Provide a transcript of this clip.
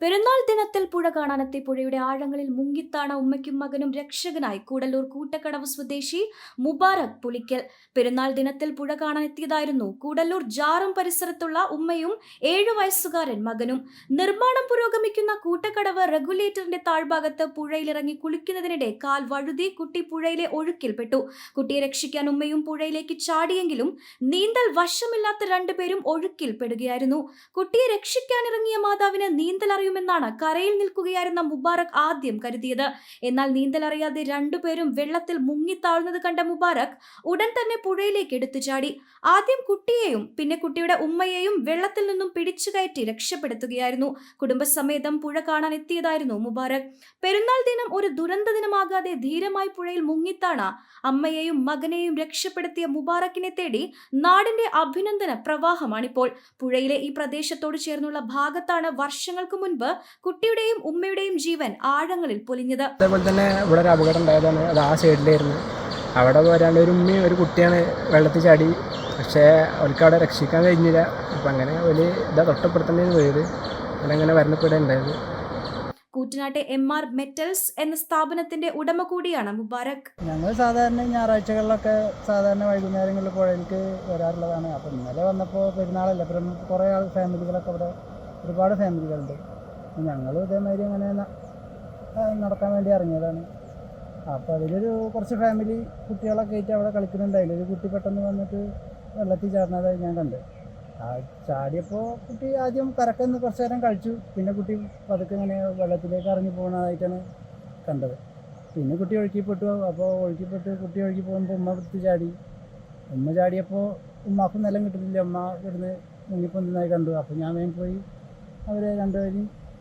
പെരുന്നാൾ ദിനത്തിൽ പുഴ കാണാനെത്തി പുഴയുടെ ആഴങ്ങളിൽ മുങ്ങിത്താണ ഉമ്മയ്ക്കും മകനും രക്ഷകനായി കൂടല്ലൂർ കൂട്ടക്കടവ് സ്വദേശി മുബാറക് പുളിക്കൽ പെരുന്നാൾ ദിനത്തിൽ പുഴ കാണാനെത്തിയതായിരുന്നു കൂടല്ലൂർ ജാറും പരിസരത്തുള്ള ഉമ്മയും ഏഴു വയസ്സുകാരൻ മകനും. നിർമ്മാണം പുരോഗമിക്കുന്ന കൂട്ടക്കടവ് റെഗുലേറ്ററിന്റെ താഴ്ഭാഗത്ത് പുഴയിലിറങ്ങി കുളിക്കുന്നതിനിടെ കാൽ വഴുതി കുട്ടി പുഴയിലെ ഒഴുക്കിൽപ്പെട്ടു. കുട്ടിയെ രക്ഷിക്കാൻ ഉമ്മയും പുഴയിലേക്ക് ചാടിയെങ്കിലും നീന്തൽ വശമില്ലാത്ത രണ്ടുപേരും ഒഴുക്കിൽപ്പെടുകയായിരുന്നു. കുട്ടിയെ രക്ഷിക്കാനിറങ്ങിയ മാതാവിന് നീന്തൽ അറിയുമെന്നാണ് കരയിൽ നിൽക്കുകയായിരുന്ന മുബാറക് ആദ്യം കരുതിയത്. എന്നാൽ നീന്തൽ അറിയാതെ രണ്ടുപേരും വെള്ളത്തിൽ മുങ്ങിത്താഴ്ന്നത് കണ്ട മുബാറക് ഉടൻ തന്നെ പുഴയിലേക്ക് എടുത്തു ചാടി. ആദ്യം കുട്ടിയെയും പിന്നെ കുട്ടിയുടെ ഉമ്മയെയും വെള്ളത്തിൽ നിന്നും പിടിച്ചു കയറ്റി രക്ഷപ്പെടുത്തുകയായിരുന്നു. കുടുംബസമേതം പുഴ കാണാൻ എത്തിയതായിരുന്നു മുബാറക്. പെരുന്നാൾ ദിനം ഒരു ദുരന്ത ദിനമാകാതെ ധീരമായി പുഴയിൽ മുങ്ങിത്താണ അമ്മയെയും മകനെയും രക്ഷപ്പെടുത്തിയ മുബാറക്കിനെ തേടി നാടിന്റെ അഭിനന്ദന പ്രവാഹമാണിപ്പോൾ. പുഴയിലെ ഈ പ്രദേശത്തോട് ചേർന്നുള്ള ഭാഗത്താണ് വർഷങ്ങൾക്ക് മുൻപ് കുട്ടിയുടെയും ഉമ്മയുടെയും ജീവൻ ആഴങ്ങളിൽ പൊലിഞ്ഞത്. അതേപോലെ തന്നെ ഇവിടെ ഒരു അപകടം ഉണ്ടായതാണ്. അത് ആ സൈഡിലായിരുന്നു. അവിടെ വരാണ്ട് ഒരു ഉമ്മയും ഒരു കുട്ടിയാണ് വെള്ളത്തിൽ ചാടി. പക്ഷേ അവർക്ക് അവിടെ രക്ഷിക്കാൻ കഴിഞ്ഞില്ല. അപ്പം അങ്ങനെ ഒരു ഇതാ തൊട്ടപ്പെടുത്തേണ്ടി പോയത്. അങ്ങനെ വരണപ്പെടുക ഉണ്ടായത് കൂറ്റനാട്ടെ എം ആർ മെറ്റൽസ് എന്ന സ്ഥാപനത്തിന്റെ ഉടമ കൂടിയാണ് മുബാരക്. ഞങ്ങൾ സാധാരണ ഞായറാഴ്ചകളിലൊക്കെ സാധാരണ വൈകുന്നേരങ്ങളിൽ പുഴയിലേക്ക് വരാറുള്ളതാണ്. അപ്പം ഇന്നലെ വന്നപ്പോൾ പെരുന്നാളല്ല. അപ്പം കുറേ ആൾ ഫാമിലികളൊക്കെ ഇവിടെ ഒരുപാട് ഫാമിലികളുണ്ട് ഞങ്ങൾ ഇതേമാതിരി അങ്ങനെ നടക്കാൻ വേണ്ടി ഇറങ്ങിയതാണ്. അപ്പോൾ അതിലൊരു കുറച്ച് ഫാമിലി കുട്ടികളൊക്കെ ആയിട്ട് അവിടെ കളിക്കുന്നുണ്ട്. അതിലൊരു കുട്ടി പെട്ടെന്ന് വന്നിട്ട് വെള്ളത്തിൽ ചാടുന്നതായി ഞാൻ കണ്ട്. ആ ചാടിയപ്പോൾ കുട്ടി ആദ്യം കരക്കെന്ന് കുറച്ച് നേരം കഴിച്ചു. പിന്നെ കുട്ടി പതുക്കെ ഇങ്ങനെ വെള്ളത്തിലേക്ക് ഇറങ്ങി പോകുന്നതായിട്ടാണ് കണ്ടത്. പിന്നെ കുട്ടി ഒഴുക്കിപ്പെട്ടു. അപ്പോൾ ഒഴുക്കിപ്പെട്ട് കുട്ടി ഒഴുകി പോകുമ്പോൾ ഉമ്മ എടുത്ത് ചാടി. ഉമ്മ ചാടിയപ്പോൾ ഉമ്മാക്കും നിലം കിട്ടുന്നില്ല. ഉമ്മ ഇവിടുന്ന് മുങ്ങിപ്പൊന്തുന്നതായി കണ്ടു. അപ്പോൾ ഞാൻ വേഗം പോയി അവരെ രണ്ടുപേരും